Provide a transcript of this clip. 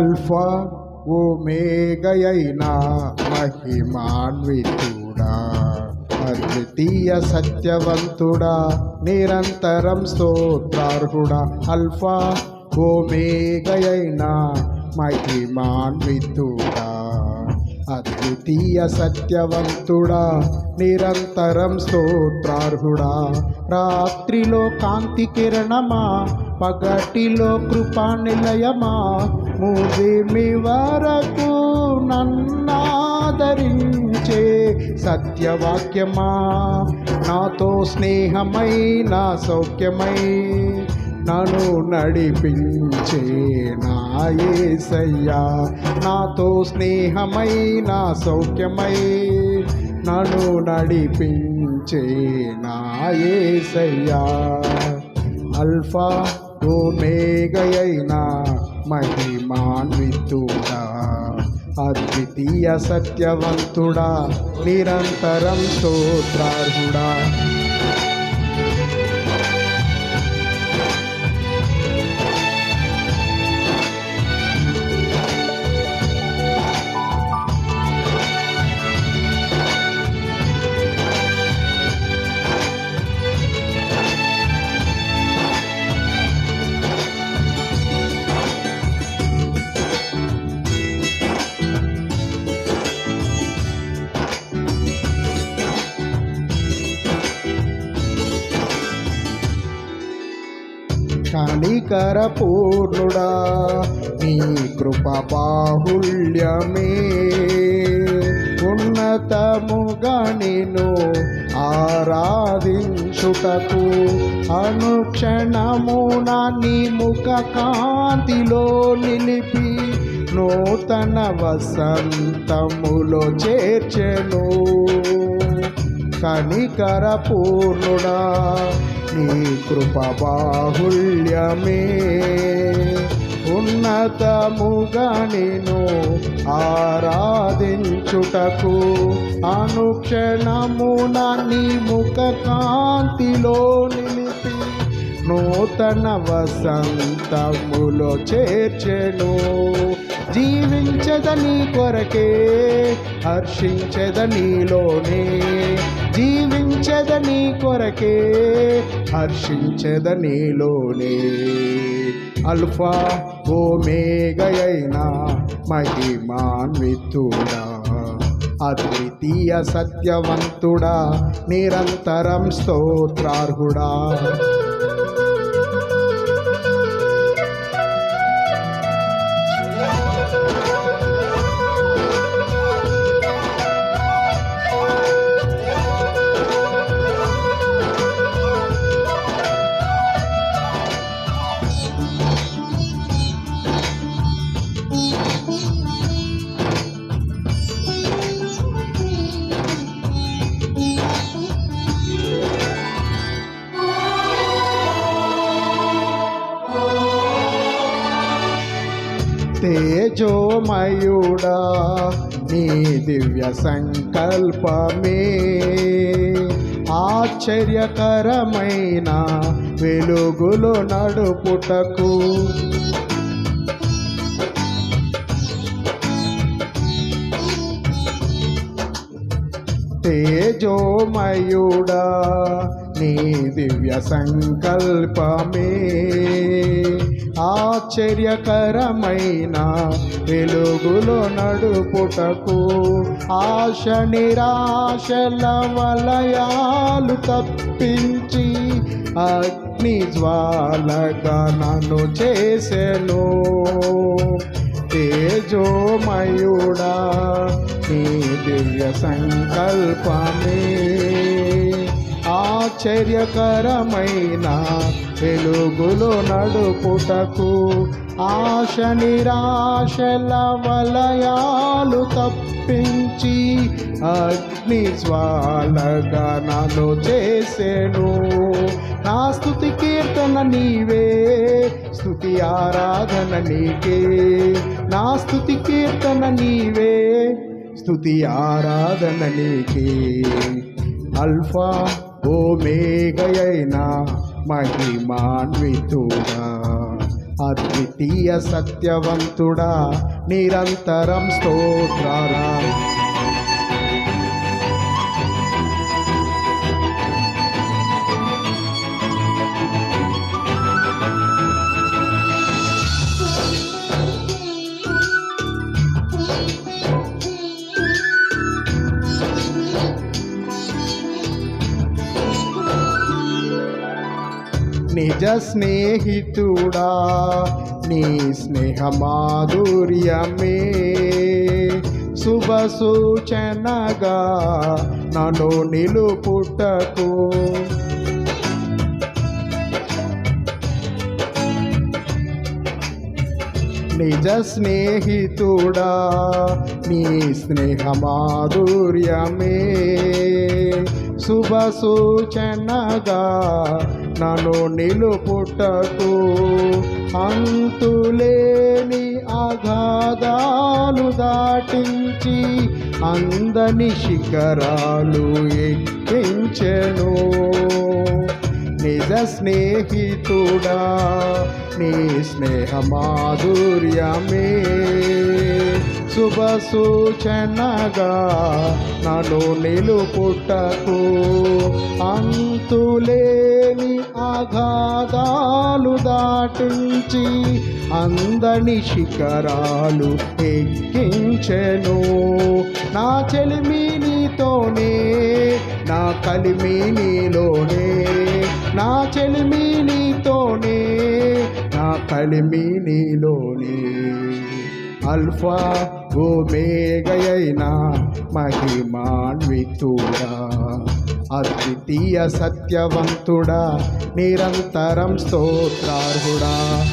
Alpha ఓమేగయైన మహిమాన్వితుడా. అద్వితీయ సత్యవంతుడా నిరంతరం స్తోత్రార్హుడా. అల్ఫా ఓమేగయైన మహిమాన్వితుడా. అద్వితీయ సత్యవంతుడా నిరంతరం స్తోత్రార్హుడా. రాత్రిలో కాంతి కిరణమా పగటిలో కృపా నిలయమా? ముదిమి వరకు నన్నాదరించే సత్యవాక్యమా? నాతో స్నేహమై నా సౌఖ్యమై నన్ను నడిపించే నా నాతో స్నేహమై నా సౌఖ్యమై నన్ను నడిపించే నా అల్ఫా అల్ఫా ఓమేగయైన మహిమాన్వితుడా. అద్వితీయ సత్యవంతుడా నిరంతరం స్తోత్రార్హుడా. క్షణికర పూర్ణుడా నీ కృప బాహుల్యమే ఉన్నతముగా నేను ఆరాధించుటకు అనుక్షణమున నీ ముఖ కాంతిలో నిలిపి నూతన వసంతములో చేర్చెను. కనికర పూర్ణుడా నీ కృప బాహుల్యమే ఉన్నతముగా నేను ఆరాధించుటకు అనుక్షణమున నీ ముఖ కాంతిలో నిలిపి నూతన వసంతములో చేర్చెను. జీవించదని కొరకే హర్షించదనిలోనే జీవించదని కొరకే హర్షించదనిలోనే అల్ఫా ఓమేగయైన మహిమాన్వితుడా అద్వితీయ సత్యవంతుడా నిరంతరం స్తోత్రార్హుడా. తేజోమయుడా నీ దివ్య సంకల్పమే. ఆశ్చర్యకరమైన వెలుగులు నడుపుటకు. తేజోమయుడా నీ దివ్య సంకల్పమే. ఆశ్చర్యకరమైన వెలుగులో నడుపుటకు ఆశ నిరాశల వలయాలు తప్పించి అగ్ని జ్వాలగా నన్ను చేసెను. తేజోమయుడా నీ దివ్య సంకల్పమే. ఆశ్చర్యకరమైన వెలుగులో నడుపుటకు ఆశ నిరాశల వలయాలు తప్పించి అగ్ని జ్వాలగా నన్ను చేసెను. నా స్థుతి కీర్తన నీవే స్థుతి ఆరాధన నీకే. నా స్థుతి కీర్తన నీవే స్తుతి ఆరాధన నీకే. అల్ఫా ఓమేగయైన మహిమాన్వితుడా అద్వితీయ సత్యవంతుడా నిరంతరం స్తోత్రారా నిజ స్నేహితుడా నీ స్నేహ మాధుర్యమే శుభ సూచనగా నన్ను నిలుపుటకు నిజ స్నేహితుడా నీ స్నేహ మాధుర్యమే శుభ సూచనగా నన్ను నిలుపుటకు అంతులేని అగాధాలు దాటించి అందని శిఖరాలు ఎక్కించెను. నిజ స్నేహితుడా నీ స్నేహ మాధుర్యమే శుభ సూచనగా నను నిలుపుటకు అంతులేని అగాధాలు దాటించి అందని శిఖరాలు ఎక్కించెను. నా చెలిమి నీతోనే నా కలిమి నీలోనే. నా చెలిమి నీతోనే నా కలిమి నీలోనే. అల్ఫా ఓమేగయైన మహిమాన్వితుడా. అద్వితీయ సత్యవంతుడా నిరంతరం స్తోత్రార్హుడా.